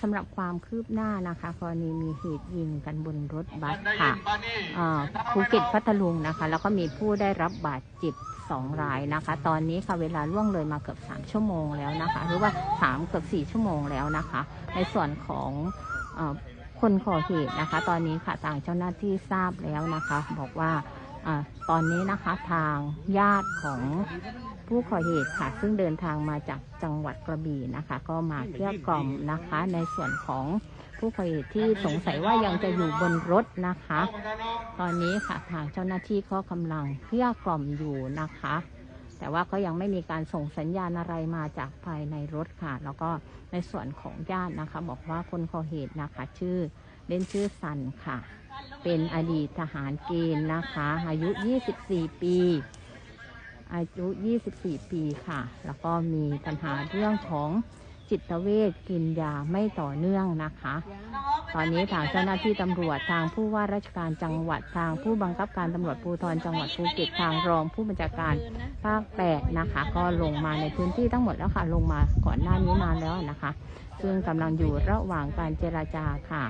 สำหรับความคืบหน้านะคะกรณีมีเหตุยิงกันบนรถบัสได้ยิค่ะนปะนี่อ่าภูเก็ตพัทลุงนะคะ แล้วก็มีผู้ได้รับบาดเจ็บสองรายนะคะ ตอนนี้ค่ะเวลาล่วงเลยมาเกือบ3ชั่วโมงแล้วนะคะ หรือว่า3เกือบ4ชั่วโมงแล้วนะคะ ในส่วนของเออคนก่อเหตุนะคะ ตอนนี้ค่ะทางเจ้าหน้าที่ทราบแล้วนะคะ บอกว่าอาตอนนี้นะคะทางญาติของ ผู้ก่อเหตุค่ะ ซึ่งเดินทางมาจากจังหวัดกระบี่นะคะ ก็มาเกลี้ยกล่อมนะคะ ในส่วนของผู้ก่อเหตุที่สงสัยว่ายังจะอยู่บนรถนะคะ ตอนนี้ค่ะทางเจ้าหน้าที่ก็กำลังเกลี้ยกล่อมอยู่นะคะ แต่ว่าก็ยังไม่มีการส่งสัญญาณอะไรมาจากภายในรถค่ะ แล้วก็ในส่วนของญาตินะคะ บอกว่าคนก่อเหตุนะคะ ชื่อเล่นชื่อสันค่ะ เป็นอดีตทหารเกณฑ์นะคะ อายุ 24 ปี อายุ 24 ปีค่ะ แล้วก็มีปัญหาเรื่องของจิตเวชกินยาไม่ต่อเนื่องนะคะ ตอนนี้ทางเจ้าหน้าที่ตำรวจทางผู้ว่าราชการจังหวัดทางผู้บังคับการตำรวจภูธรจังหวัดภูเก็ตทางรองผู้บัญชาการภาคแปดนะคะ ก็ลงมาในพื้นที่ทั้งหมดแล้วค่ะ ลงมาก่อนหน้านี้นานแล้วนะคะ ซึ่งกำลังอยู่ระหว่างการเจราจาค่ะ